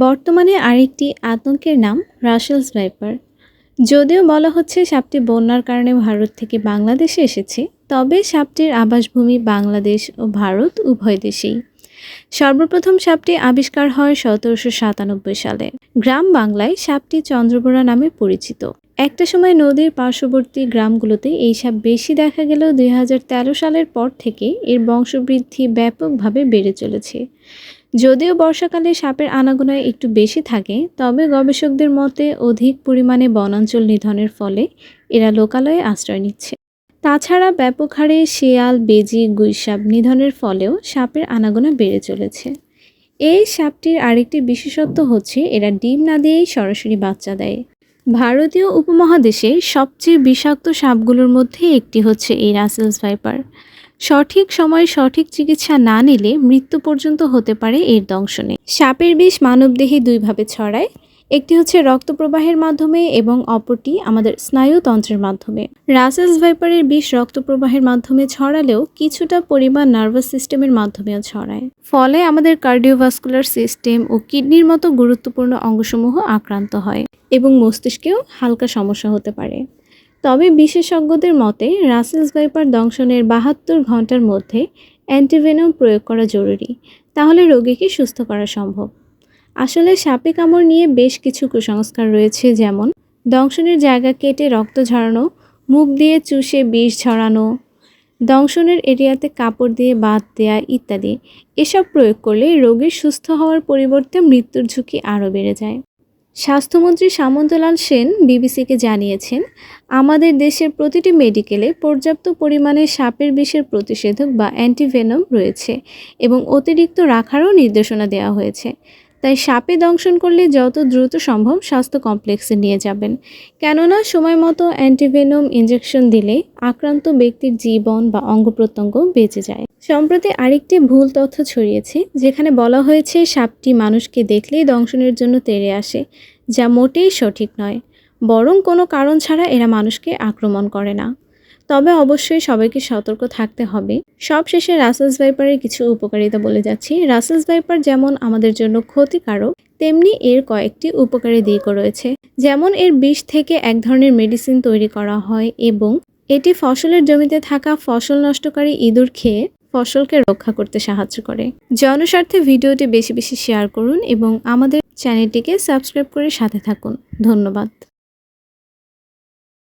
বর্তমানে আরেকটি আতঙ্কের নাম রাসেলস ভাইপার। যদিও বলা হচ্ছে সাপটি বন্যার কারণে ভারত থেকে বাংলাদেশে এসেছে, তবে সাপটির আবাসভূমি বাংলাদেশ ও ভারত উভয় দেশেই। সর্বপ্রথম সাপটি আবিষ্কার হয় সতেরোশো সাতানব্বই সালে। গ্রাম বাংলায় সাপটি চন্দ্রবোড়া নামে পরিচিত। একটা সময় নদীর পার্শ্ববর্তী গ্রামগুলোতে এই সাপ বেশি দেখা গেলেও দুই হাজার তেরো সালের পর থেকে এর বংশবৃদ্ধি ব্যাপকভাবে বেড়ে চলেছে। যদিও বর্ষাকালে সাপের আনাগোনায় একটু বেশি থাকে, তবে গবেষকদের মতে অধিক পরিমাণে বনাঞ্চল নিধনের ফলে এরা লোকালয়ে আশ্রয় নিচ্ছে। তাছাড়া ব্যাপক হারে শিয়াল, বেজি, গুইসাপ নিধনের ফলেও সাপের আনাগোনা বেড়ে চলেছে। এই সাপটির আরেকটি বিশেষত্ব হচ্ছে এরা ডিম না দিয়েই সরাসরি বাচ্চা দেয়। ভারতীয় উপমহাদেশে সবচেয়ে বিষাক্ত সাপগুলোর মধ্যে একটি হচ্ছে এই রাসেলস ভাইপার। সঠিক সময়ে সঠিক চিকিৎসা না নিলে মৃত্যু পর্যন্ত হতে পারে এর দংশনে। সাপের বিষ মানবদেহে দুইভাবে ছড়ায়, একটি হচ্ছে রক্ত প্রবাহের মাধ্যমে এবং অপরটি আমাদের স্নায়ুতন্ত্রের মাধ্যমে। রাসেলস ভাইপারের বিষ রক্ত প্রবাহের মাধ্যমে ছড়ালেও কিছুটা পরিমাণ নার্ভাস সিস্টেমের মাধ্যমেও ছড়ায়। ফলে আমাদের কার্ডিওভাস্কুলার সিস্টেম ও কিডনির মতো গুরুত্বপূর্ণ অঙ্গসমূহ আক্রান্ত হয় এবং মস্তিষ্কেও হালকা সমস্যা হতে পারে। তবে বিশেষজ্ঞদের মতে, রাসেলস ভাইপার দংশনের বাহাত্তর ঘণ্টার মধ্যে অ্যান্টিভেনম প্রয়োগ করা জরুরি, তাহলে রোগীকে সুস্থ করা সম্ভব। আসলে সাপে কামড় নিয়ে বেশ কিছু কুসংস্কার রয়েছে, যেমন দংশনের জায়গা কেটে রক্ত ঝরানো, মুখ দিয়ে চুষে বিষ ঝরানো দংশনের এরিয়াতে কাপড় দিয়ে বাদ দেয়া ইত্যাদি। এসব প্রয়োগ করলে রোগীর সুস্থ হওয়ার পরিবর্তে মৃত্যুর ঝুঁকি আরও বেড়ে যায়। স্বাস্থ্যমন্ত্রী সামন্তলাল সেন বিবিসিকে জানিয়েছেন, আমাদের দেশের প্রতিটি মেডিকেলে পর্যাপ্ত পরিমাণে সাপের বিষের প্রতিষেধক বা অ্যান্টিভেনম রয়েছে এবং অতিরিক্ত রাখারও নির্দেশনা দেওয়া হয়েছে। তাই সাপে দংশন করলে যত দ্রুত সম্ভব স্বাস্থ্য কমপ্লেক্সে নিয়ে যাবেন। কেননা সময় মতো অ্যান্টিভেনম ইঞ্জেকশন দিলে আক্রান্ত ব্যক্তির জীবন বা অঙ্গ প্রত্যঙ্গ বেঁচে যায়। সম্প্রতি আরেকটি ভুল তথ্য ছড়িয়েছে, যেখানে বলা হয়েছে সাপটি মানুষকে দেখলেই দংশনের জন্য তেড়ে আসে, যা মোটেই সঠিক নয়। বরং কোনো কারণ ছাড়া এরা মানুষকে আক্রমণ করে না। তবে অবশ্যই সবাইকে সতর্ক থাকতে হবে। সব শেষে রাসেলস ভাইপারের কিছু উপকারিতা বলে যাচ্ছি। রাসেলস ভাইপার যেমন আমাদের জন্য ক্ষতিকারক, তেমনি এর কয়েকটি উপকারী দিকও রয়েছে। যেমন এর বিষ থেকে এক ধরনের মেডিসিন তৈরি করা হয় এবং এটি ফসলের জমিতে থাকা ফসল নষ্টকারী ইঁদুর খেয়ে ফসলকে রক্ষা করতে সাহায্য করে। জনস্বার্থে ভিডিওটি বেশি বেশি শেয়ার করুন এবং আমাদের চ্যানেলটিকে সাবস্ক্রাইব করে সাথে থাকুন। ধন্যবাদ।